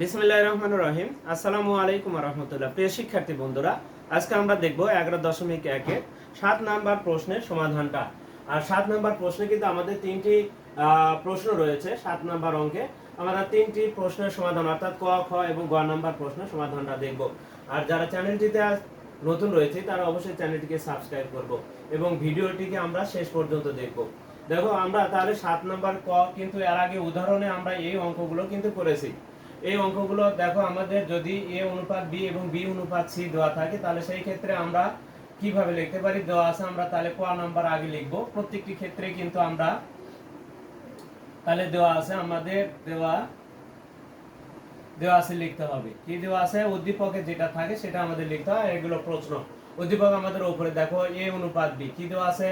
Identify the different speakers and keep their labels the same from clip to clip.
Speaker 1: বিসমিল্লাহ রহমান রহিম। আসসালামু আলাইকুম রহমতুল্লাহ। প্রিয় শিক্ষার্থী বন্ধুরা, আজকে আমরা দেখব এগারো দশমিক একের সাত নাম্বার প্রশ্নের সমাধানটা। আর সাত নাম্বার প্রশ্নে কিন্তু আমাদের তিনটি প্রশ্ন রয়েছে সাত নাম্বার অঙ্কে। আমরা তিনটি প্রশ্নের সমাধান, অর্থাৎ ক, খ এবং গ নাম্বার প্রশ্নের সমাধানটা দেখব। আর যারা চ্যানেলটিতে নতুন রয়েছে, তারা অবশ্যই চ্যানেলটিকে সাবস্ক্রাইব করব এবং ভিডিওটিকে আমরা শেষ পর্যন্ত দেখব। দেখো, আমরা তাহলে সাত নাম্বার ক কিন্তু এর আগে উদাহরণে আমরা এই অঙ্কগুলো কিন্তু করেছি। এই অঙ্কগুলো দেখো আমাদের যদি এ অনুপাত বি এবং বি অনুপাত সি দেওয়া থাকে, তাহলে সেই ক্ষেত্রে আমরা কীভাবে লিখতে পারি? দেওয়া আছে আমরা তাহলে ক নাম্বার আগে লিখব। প্রত্যেকটি ক্ষেত্রে কিন্তু আমরা তাহলে দেওয়া আছে আমাদের দেওয়া দেওয়া আছে লিখতে হবে। কি দেওয়া আছে? উদ্দীপকে যেটা থাকে সেটা আমাদের লিখতে হয়। এগুলো প্রশ্ন। উদ্দীপক আমাদের উপরে দেখো, এ অনুপাত বি। কি দেওয়া আছে?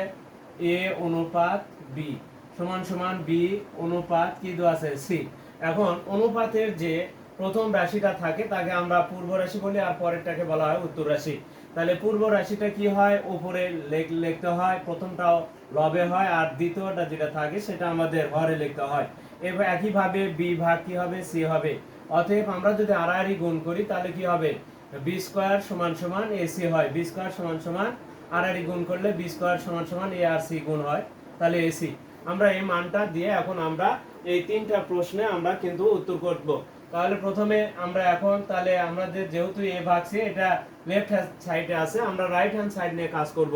Speaker 1: এ অনুপাত বি। সমান সমান বি অনুপাত কি দেওয়া আছে? সি। এখন অনুপাতের যে প্রথম রাশিটা থাকে, তাকে আমরা পূর্ব রাশি বলি আর পরেরটাকে বলা হয় উত্তর রাশি। তাহলে পূর্ব রাশিটা কি হয়? উপরে লেখ- লিখতে হয়, প্রথমটাও লবে হয় আর দ্বিতীয়টা যেটা থাকে সেটা আমাদের হরে লিখতে হয়। এবার একইভাবে বি ভাগ কি হবে? সি হবে। অতএব আমরা যদি আড়াআড়ি গুণ করি, তাহলে কি হবে? বি স্কোয়ার সমান সমান এসি হয়। বি স্কোয়ার সমান সমান আড়াআড়ি গুণ করলে বি স্কোয়ার সমান সমান এ আর সি গুণ হয়। তাহলে এসি আমরা এই মানটা দিয়ে এখন আমরা এই তিনটা প্রশ্নে আমরা কিন্তু উত্তর করব। তাহলে প্রথমে আমরা এখন, তাহলে আমাদের যেহেতু এ ভাগ সি, এটা লেফট হ্যান্ড সাইডে আছে, আমরা রাইট হ্যান্ড সাইড নিয়ে কাজ করব।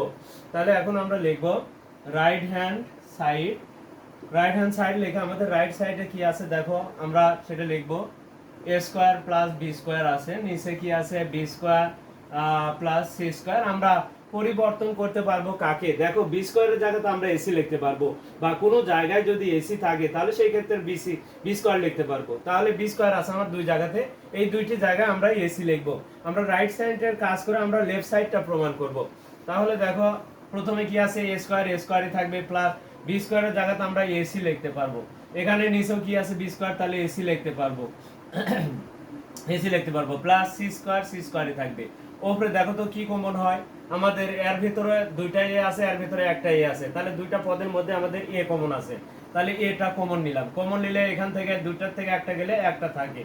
Speaker 1: তাহলে এখন আমরা লিখব right hand side right hand side লেখা আমাদের রাইট সাইডে কি আছে দেখো, আমরা সেটা লিখব। A square plus B square আছে, নিচে কি আছে B square plus C square আমরা পরিবর্তন করতে পারব কাকে? দেখো বি স্কোয়ারের জায়গাতে আমরা এসি লিখতে পারব। বা কোনো জায়গায় যদি এসি থাকে, তাহলে সেই ক্ষেত্রে বিসি বি স্কোয়ার লিখতে পারব। তাহলে বি স্কোয়ার আছে আমার দুই জায়গাতে। এই দুইটি জায়গায় আমরা এসি লিখব। আমরা রাইট সাইডের কাজ করে আমরা লেফট সাইডটা প্রমাণ করব। তাহলে দেখো, প্রথমে কি আছে? এ স্কোয়ার এ স্কোয়ারই থাকবে প্লাস বি স্কোয়ারের জায়গাতে আমরা এসি লিখতে পারব। এখানে নিচেও কি আছে? বি স্কোয়ার তাহলে এসি লিখতে পারব। এসি লিখতে পারব। প্লাস সি স্কোয়ার সি স্কোয়ারই থাকবে। ওপরে দেখো তো কি কমন হয়? আমাদের এর ভিতরে দুইটা এ আছে, এর ভিতরে একটা এ আছে। তাহলে দুইটা পদের মধ্যে আমাদের এ কমন আছে। তাহলে এটা কমন নিলাম। কমন নিলে এখান থেকে দুইটার থেকে একটা গেলে একটা থাকে।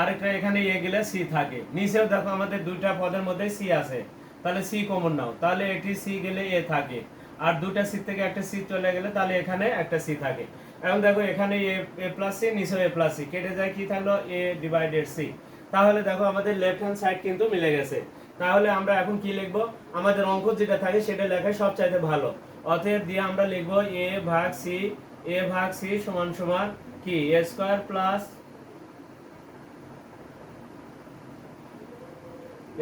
Speaker 1: আরেকটা এখানে এ গেলে সি থাকে। নিচেও দেখো আমাদের দুইটা পদের মধ্যে সি আছে। তাহলে সি কমন নাও। তাহলে এটি সি গেলে এ থাকে। আর দুটা সি থেকে একটা সি চলে গেলে তাহলে এখানে একটা সি থাকে। এখন দেখো এখানে এ এ প্লাস সি, নিচেও এ প্লাস সি। কেটে যায় কি থাকল? A divided C. তাহলে দেখো আমাদের লেফট হ্যান্ড সাইড কিন্তু মিলে গেছে। তাহলে আমরা এখন কি লিখব? আমাদের অঙ্ক যেটা থাকে সেটা লেখাই সবচাইতে ভালো। অতএব দিয়ে আমরা লিখব এ ভাগ সি এ ভাগ সি সমান সমান কি? A square plus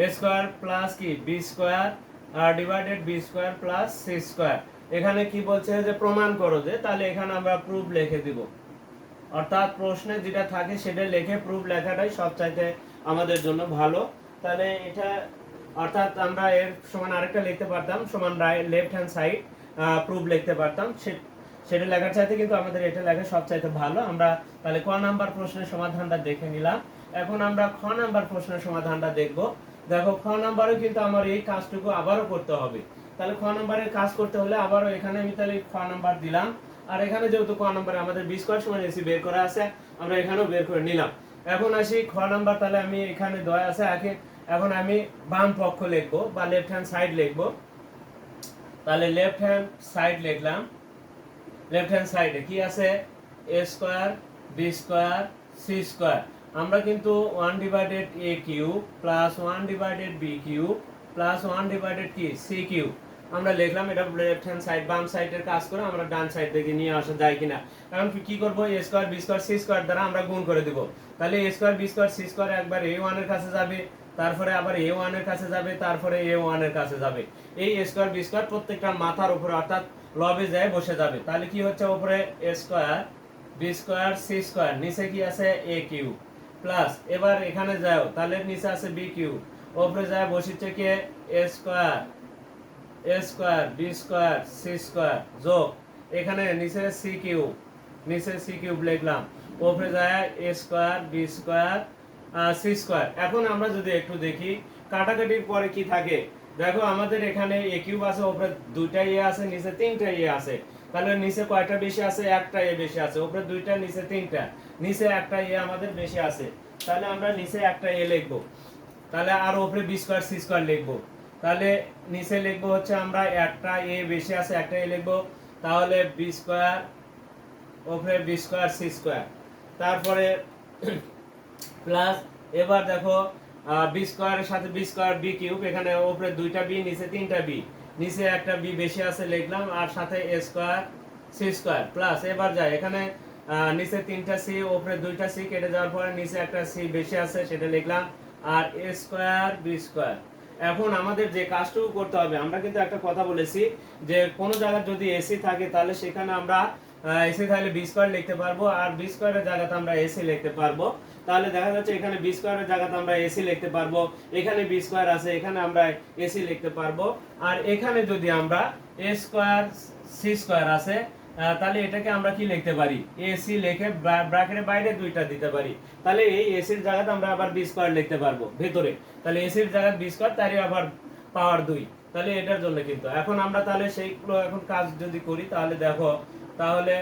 Speaker 1: A square plus কি? B square divided B square plus C square এখানে কি বলছে? যে প্রমাণ করো যে, তাহলে এখানে আমরা প্রুফ লিখে দিব। অর্থাৎ প্রশ্নে যেটা থাকে সেটা লিখে প্রুফ লেখাটাই সবচাইতে আমাদের জন্য ভালো। তাহলে এটা অর্থাৎ আমরা এর সমান আরেকটা লিখতে পারতাম, সমান লেফট হ্যান্ড সাইড প্রুফ লিখতে পারতাম। সেটা লেখার চাইতে কিন্তু আমাদের এটা লেখা সবচাইতে ভালো। আমরা তাহলে ক নাম্বার প্রশ্নের সমাধানটা দেখে নিলাম। এখন আমরা খ নাম্বার প্রশ্নের সমাধানটা দেখব। দেখো, খ নাম্বারও কিন্তু আমার এই কাজটুকু আবারও করতে হবে। তাহলে খ নাম্বারের কাজ করতে হলে আবারও এখানে আমি তাহলে খ নাম্বার দিলাম। আর এখানে যেহেতু ক নাম্বারে আমাদের বি স্কোয়ার সময় এসি বের করা আছে, আমরা এখানেও বের করে নিলাম। এখন আসি খ নাম্বার, তাহলে আমি এখানে দয়া আছে, আগে এখন আমি বাম পক্ষ লিখব বা লেফট হ্যান্ড সাইড লিখব। তাহলে লেফট হ্যান্ড সাইড লিখলাম। লেফট হ্যান্ড সাইডে কি আছে? A square B square C square আমরা কিন্তু one divided A cube plus one divided B cube plus one divided কি? সি কিউ আমরা লিখলাম এটা লেফট হ্যান্ড সাইড বাম সাইডের কাজ করে আমরা ডান সাইড থেকে নিয়ে আসা যায় কিনা। এখন কি করব? A square B square C square দ্বারা আমরা গুণ করে দিব। তাহলে A square B square C square একবার এ ওয়ানের কাছে যাবে। তারপরে আবার এ ওয়ানের কাছে যাবে, তারপরে এ ওয়ানের কাছে যাবে। এই স্কোয়ার বি স্কোয়ার প্রত্যেকটা মাথার উপরে অর্থাৎ লবে যায়, বসে যাবে। তাহলে কি হচ্ছে উপরে? A square B square C square নিচে কি আছে? এ কিউ প্লাস এবার এখানে যাও, তাহলে নিচে আছে বি কিউ উপরে যায় বসিচ্ছে কি? A square A square B square C square যোগ, এখানে নিচে সি কিউ নিচে সি কিউব লিখলাম। উপরে যায় A square B square C square এখন আমরা যদি একটু দেখি, কাটাকাটির পরে কি থাকে? দেখো আমাদের এখানে এ কিউব আছে উপরে দুইটা ইয়ে আছে, নিচে তিনটা ইয়ে আছে। তাহলে নিচে কয়টা বেশি আছে? একটা এ বেশি আছে। উপরে দুইটা, নিচে তিনটা। নিচে একটা এ আমাদের বেশি আছে। তাহলে আমরা নিচে একটা এ লিখব। তাহলে আর উপরে বি স্কোয়ার সি স্কোয়ার লিখব। তাহলে নিচে লিখব হচ্ছে আমরা একটা এ বেশি আছে, একটা এ লিখব। তাহলে বি স্কোয়ার উপরে বি স্কোয়ার সি স্কোয়ার তারপরে প্লাস এবার দেখো বি স্কোয়ারের সাথে বি স্কোয়ার বি কিউব এখানে উপরে দুইটা বি নিচে তিনটা বি নিচে একটা বি বেশি আছে লিখলাম, আর সাথে A square C square plus এবার যায় এখানে নিচে তিনটা সি উপরে দুইটা সি কেটে যাওয়ার পরে নিচে একটা সি বেশি আছে, সেটা লিখলাম, আর এ স্কোয়ার বি স্কোয়ার এখন আমাদের যে কাজটুকু করতে হবে, আমরা কিন্তু একটা কথা বলেছি যে কোনো জায়গায় যদি এসি থাকে, তাহলে সেখানে আমরা এসি থাকলে বি স্কোয়ার লিখতে পারব। আর বি স্কোয়ারের জায়গাতে আমরা এসি লিখতে পারব। তাহলে দেখা যাচ্ছে এখানে বি স্কোয়ারের জায়গাতে আমরা এসি লিখতে পারব। এখানে বি স্কোয়ার আছে, এখানে আমরা এসি লিখতে পারব। আর এখানে যদি আমরা এ স্কোয়ার সি স্কোয়ার আছে তাহলে এটাকে আমরা কি লিখতে পারি? এসি লিখে ব্র্যাকেটের বাইরে দুইটা দিতে পারি। তাহলে এই এসির জায়গাতে আমরা আবার বি স্কোয়ার লিখতে পারব, ভেতরে। তাহলে এসির জায়গায় বি স্কোয়ার তারই আবার পাওয়ার দুই। তাহলে এটার জন্য কিন্তু। এখন আমরা তাহলে সেইগুলো এখন কাজ যদি করি, তাহলে দেখো তাহলে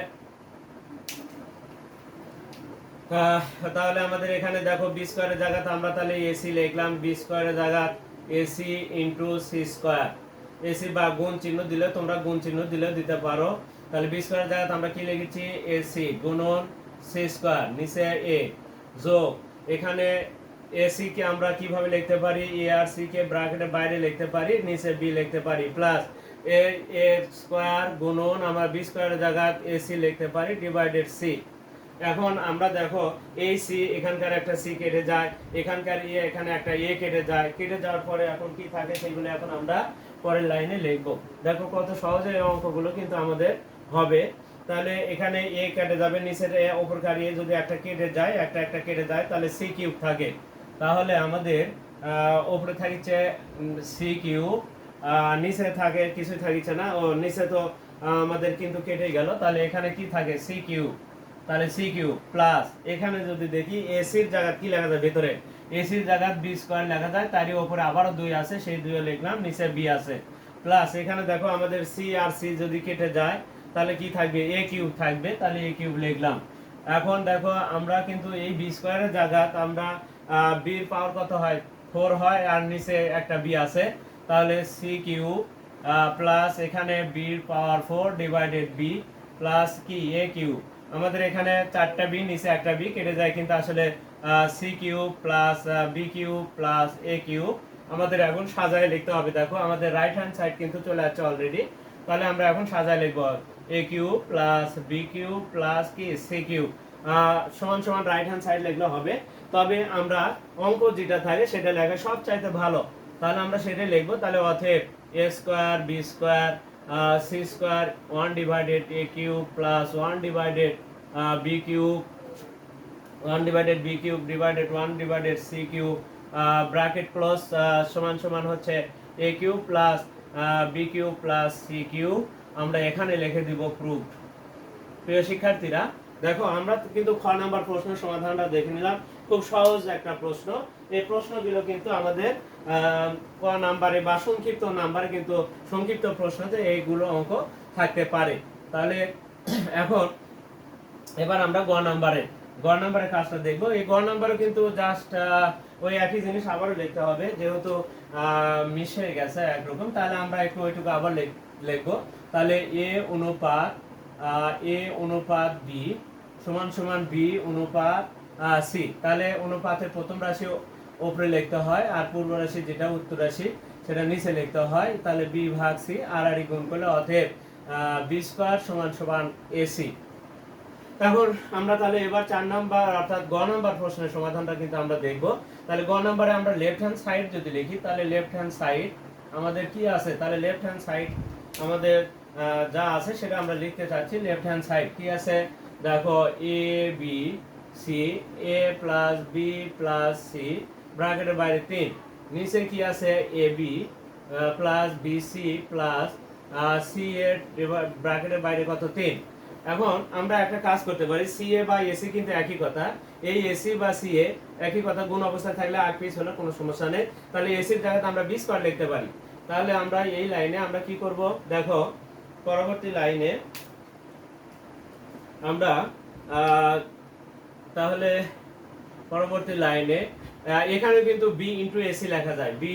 Speaker 1: তাহলে আমাদের এখানে দেখো বি স্কোয়ারের জায়গাতে আমরা তাহলে এসি লিখলাম বি স্কোয়ারের জায়গা AC into C square AC বা গুণ চিহ্ন দিলে তোমরা গুণ চিহ্ন দিলেও দিতে পারো। তাহলে বি স্কোয়ারের জায়গাতে আমরা কি লিখেছি? এসি গুণন সি স্কোয়ার নিচে এ যোগ এখানে এসি কে আমরা কীভাবে লিখতে পারি? এ আর সি কে ব্র্যাকেটের বাইরে লিখতে পারি, নিচে বি লিখতে পারি। প্লাস এ এ স্কোয়ার গুণন আমরা বি স্কোয়ারের জায়গায় এসি লিখতে পারি ডিভাইডেড সি এখন আমরা দেখো এই সি এখানকার একটা সি কেটে যায়, এখানকার এ এখানে একটা এ কেটে যায়, কেটে যাওয়ার পরে এখন কি থাকে সেগুলো এখন আমরা পরের লাইনে লিখব। দেখো কত সহজে এই অঙ্কগুলো কিন্তু আমাদের হবে। তাহলে এখানে এ কেটে যাবে, নিচের এ উপরকার এ যদি একটা কেটে যায়, একটা একটা কেটে যায়, তাহলে সি কিউব থাকে। তাহলে আমাদের উপরে থাকছে সি কিউব নিচে থাকে কিছু থাকিছে না। ও, নিচে তো আমাদের কিন্তু কেটে গেল। তাহলে এখানে কি থাকে? সি কিউ তাহলে সি কিউ প্লাস এখানে যদি দেখি এসির জায়গা কি লেখা যায় ভিতরে? এসির জায়গা বি স্কোয়ার লেখা যায়, তারই উপরে আবারও দুই আছে, সেই দুইও লিখলাম, নিচে বি আছে। প্লাস এখানে দেখো আমাদের সি আর সি যদি কেটে যায়, তাহলে কি থাকবে? এ কিউব থাকবে, তাহলে এ কিউব লিখলাম। এখন দেখো, আমরা কিন্তু এই বি স্কোয়ারের জায়গা আমরা বির পাওয়ার কত হয়? ফোর হয়, আর নিচে একটা বি আছে। তাহলে সি কিউ প্লাস এখানে বির power four divided B plus কি? এ কিউ আমাদের এখানে চারটা বি নিচে একটা বি কেটে যায় কিন্তু আসলে C cube plus B cube plus A cube আমাদের এখন সাজায় লিখতে হবে, দেখো, আমাদের রাইট হ্যান্ড সাইড কিন্তু চলে আসছে অলরেডি তাহলে আমরা এখন সাজায় লিখব A cube plus B cube plus কি? সি কিউ সমান সমান রাইট হ্যান্ড সাইড লিখলে হবে। তবে আমরা অঙ্ক যেটা থাকে সেটা লেখা সব চাইতে ভালো। তাহলে আমরা সেটাই লিখব। তাহলে অথেব A square B square C square one divided A cube plus one divided B cube one divided B cube divided one divided C cube bracket close সমান সমান হচ্ছে A cube plus B cube plus C cube আমরা এখানে লিখে দিব proof প্রিয় শিক্ষার্থীরা, দেখো আমরা কিন্তু খ নাম্বার প্রশ্নের সমাধানটা দেখে নিলাম। খুব সহজ একটা প্রশ্ন। এই প্রশ্নগুলো কিন্তু আমাদের ক নাম্বারে বা সংক্ষিপ্ত নাম্বারে কিন্তু সংক্ষিপ্ত প্রশ্নতে এইগুলো অঙ্ক থাকতে পারে। তাহলে এখন এবার আমরা গ নাম্বারে। গ নাম্বারের কাজটা দেখব। এই গ নাম্বারে কিন্তু জাস্ট ওই একই জিনিস আবারও লিখতে হবে। যেহেতু মিশে গেছে একরকম, তাহলে আমরা একটু ওইটুকু আবার লিখব। তাহলে এ অনুপাত এ অনুপাত বি সমান সমান বি অনুপাত সি। তাহলে অনুপাতের প্রথম রাশি উপরে লিখতে হয়, আর পূর্ব রাশি যেটা উত্তর রাশি সেটা নিচে লিখতে হয়, তাহলে বি ভাগ সি, আর আর গুণ করলে অতএব বি স্কোয়ার সমান সমান এসি এখন আমরা তাহলে এবার চার নাম্বার, অর্থাৎ গ নাম্বার প্রশ্নের সমাধানটা কিন্তু আমরা দেখব। তাহলে গ নাম্বারে আমরা লেফট হ্যান্ড সাইড যদি লিখি, তাহলে লেফট হ্যান্ড সাইড আমাদের কি আছে? তাহলে লেফট হ্যান্ড সাইড আমাদের যা আছে সেটা আমরা লিখতে চাচ্ছি লেফট হ্যান্ড সাইড কি আছে? দেখো A B C A plus B plus C ব্র্যাকেটের বাইরে তিন। নিচে কি আছে? A B plus B C plus C এর ব্র্যাকেটের বাইরে কত? তিন। এখন আমরা একটা কাজ করতে পারি। সিএ বা এসি কিন্তু একই কথা। এই এসি বা সিএ একই কথা গুণ অবস্থায় থাকলে আগ পিস হলে কোনো সমস্যা নেই। তাহলে এসির জায়গাতে আমরা বি স্কোয়ার লিখতে পারি। তাহলে আমরা এই লাইনে আমরা কি করব? দেখো, পরবর্তী লাইনে আমরা তাহলে পরবর্তী লাইনে এখানে কিন্তু বি ইন্টু এসি লেখা যায়। বি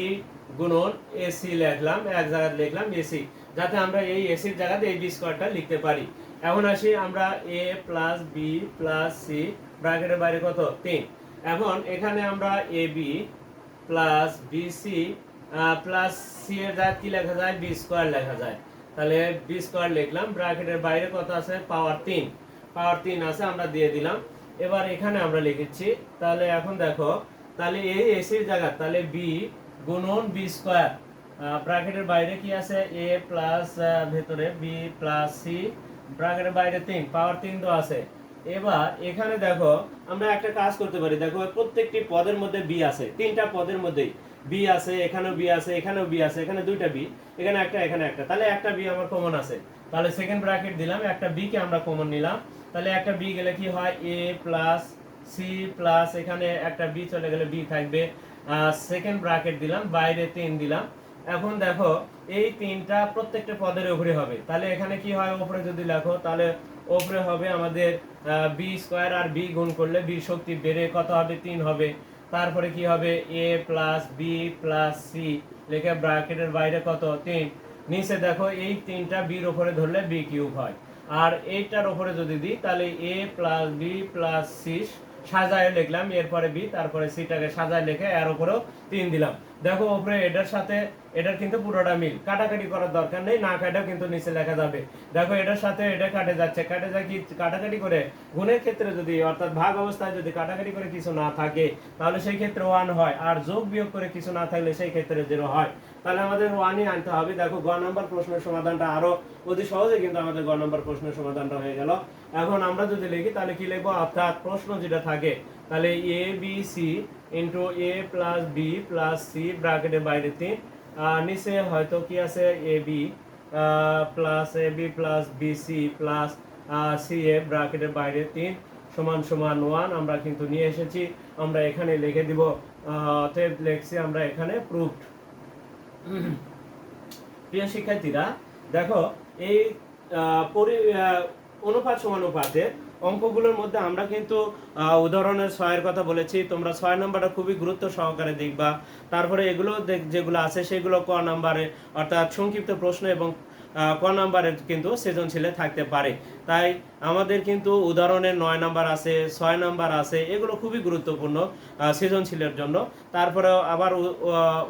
Speaker 1: গুণন এসি লিখলাম, এক জায়গায় লিখলাম এসি যাতে আমরা এই এসির জায়গাতে এই বি স্কোয়ারটা লিখতে পারি। এখন আসি আমরা A plus B plus C ব্র্যাকেটের বাইরে কত? তিন। এখন এখানে আমরা A B plus BC plus C এর জায়গায় কি লেখা যায়? বি স্কোয়ার লেখা যায়। তাহলে বি স্কোয়ার লিখলাম, ব্র্যাকেটের বাইরে কত আছে? পাওয়ার তিন। পাওয়ার তিন আছে, আমরা দিয়ে দিলাম। এবার এখানে আমরা লিখেছি, তাহলে এখন দেখো তাহলে এই এসির জায়গা। তাহলে বি গুণন বি স্কোয়ার। ব্র্যাকেটের বাইরে কি আছে? এ প্লাস ভেতরে বি প্লাস সি। ব্র্যাকেটের বাইরে তিন, পাওয়ার তিন তো আছে। এবার এখানে দেখো, আমরা একটা কাজ করতে পারি। দেখো, প্রত্যেকটি পদের মধ্যে বি আছে। তিনটা পদের মধ্যেই বি আছে, এখানেও বি আছে, এখানেও বি আছে, এখানে দুইটা বি, এখানে একটা এখানে একটা। তাহলে একটা বি আমার কমন আছে। তাহলে সেকেন্ড ব্র্যাকেট দিলাম, একটা বি কে আমরা কমন নিলাম। তাহলে একটা বি গেলে কি হয়? এ প্লাস সি প্লাস এখানে একটা বি চলে গেলে বি থাকবে। সেকেন্ড ব্র্যাকেট দিলাম, বাইরে তিন দিলাম। এখন দেখো, এই তিনটা প্রত্যেকটা পদের উপরে হবে। তাহলে এখানে কি হয়? উপরে যদি লেখো, তাহলে উপরে হবে আমাদের বি স্কোয়ার আর বি গুণ করলে বি শক্তি বেড়ে কত হবে? তিন হবে। তারপরে কি হবে? A plus B plus C লেখে ব্র্যাকেটের বাইরে কত? তিন। নিচে দেখো, এই তিনটা বির উপরে ধরলে বি কিউব হয়। আর এইটার উপরে যদি দিই, তাহলে A plus B plus C সাজায় লিখলাম, এরপরে বি তারপরে সিটাকে সাজায় লিখে এর উপরেও তিন দিলাম। দেখো উপরে এটার সাথে, এটার কিন্তু পুরোটা মিল। কাটাকাটি করার দরকার নেই, না কাটাও কিন্তু নিচে লেখা যাবে। দেখো এটার সাথে এটা কাটে যাচ্ছে, কাটে যায় কি? কাটাকাটি করে গুণের ক্ষেত্রে যদি, অর্থাৎ ভাগ অবস্থায় যদি কাটাকাটি করে কিছু না থাকে, তাহলে সেই ক্ষেত্রে ওয়ান হয়। আর যোগ বিয়োগ করে কিছু না থাকলে সেই ক্ষেত্রে জিরো হয়। তাহলে আমাদের ওয়ানই আনতে হবে। দেখো গ নম্বর প্রশ্নের সমাধানটা আরও অতি সহজে কিন্তু আমাদের গ নম্বর প্রশ্নের সমাধানটা হয়ে গেল। এখন আমরা যদি লিখি, তাহলে কি লিখব? অর্থাৎ প্রশ্ন যেটা থাকে, তাহলে A B C into A plus B plus C ব্র্যাকেটের বাইরে তিন। নিচে হয়তো কি আছে? A B plus A B plus B C plus C A ব্র্যাকেটের বাইরে তিন সমান সমান ওয়ান আমরা কিন্তু নিয়ে এসেছি। আমরা এখানে লিখে দিব, অতএব লিখছি আমরা এখানে প্রুফড প্রিয় শিক্ষার্থীরা, দেখো, এই অনুপাত সমানুপাতের অঙ্কগুলোর মধ্যে আমরা কিন্তু উদাহরণের ছয়ের কথা বলেছি। তোমরা ছয় নাম্বারটা খুবই গুরুত্ব সহকারে দেখবা। তারপরে এগুলো যেগুলো আছে সেগুলো ক নাম্বারে, অর্থাৎ সংক্ষিপ্ত প্রশ্ন এবং ক নাম্বারের কিন্তু সৃজনশীলে থাকতে পারে। তাই আমাদের কিন্তু উদাহরণের নয় নাম্বার আছে, ছয় নাম্বার আছে, এগুলো খুবই গুরুত্বপূর্ণ সৃজনশীলের জন্য। তারপরে আবার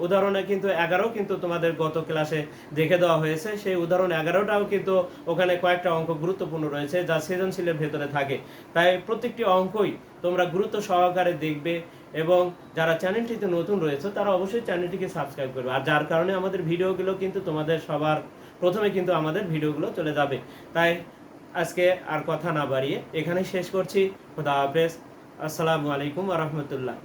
Speaker 1: উদাহরণে কিন্তু এগারো কিন্তু তোমাদের গত ক্লাসে দেখে দেওয়া হয়েছে। সেই উদাহরণ এগারোটাও কিন্তু ওখানে কয়েকটা অঙ্ক গুরুত্বপূর্ণ রয়েছে যা সৃজনশীলের ভেতরে থাকে। তাই প্রত্যেকটি অঙ্কই তোমরা গুরুত্ব সহকারে দেখবে এবং যারা চ্যানেলটিতে নতুন রয়েছে তারা অবশ্যই চ্যানেলটিকে সাবস্ক্রাইব করবে। আর যার কারণে আমাদের ভিডিওগুলো কিন্তু তোমাদের সবার প্রথমে কিন্তু আমাদের ভিডিওগুলো চলে যাবে। তাই আজকে আর কথা না বাড়িয়ে এখানে শেষ করছি। খোদা হাফেজ। আসসালামু আলাইকুম রহমতুল্লাহ।